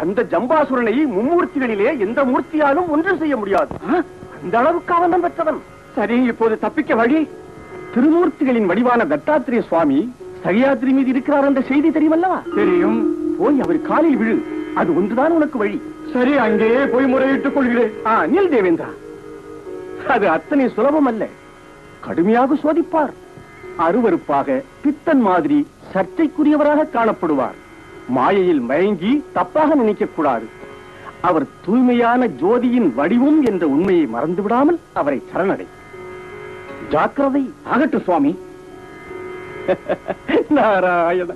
அந்த ஜம்பாசுரனை மும்மூர்த்திகளிலே எந்த மூர்த்தியாலும் ஒன்றும் செய்ய முடியாது. அந்த அளவுக்கு அவன் பெற்றவன். சரி இப்போது தப்பிக்க வழி. திருமூர்த்திகளின் வடிவான தத்தாத்திரேய சுவாமி சகியாத்திரி மீது இருக்கிறார் என்ற செய்தி தெரியுமல்லவா? தெரியும். போய் அவர் காலில் விழு. அது ஒன்றுதான் உனக்கு வழி. சரி அங்கேயே போய் முறையிட்டுக் கொள்கிறேன். நில் தேவேந்திரா. அது அத்தனை சுலபம் அல்ல. கடுமையாக சோதிப்பார். அருவருப்பாக பித்தன் மாதிரி சர்ச்சைக்குரியவராக காணப்படுவார். மாயையில் மயங்கி தப்பாக நினைக்க கூடாது அவர் தூய்மையான ஜோதியின் வடிவம் என்ற உண்மையை மறந்து விடாமல் அவரை சரணடை. ஜாக்கிரதை ஆகட்டு சுவாமி. நாராயண.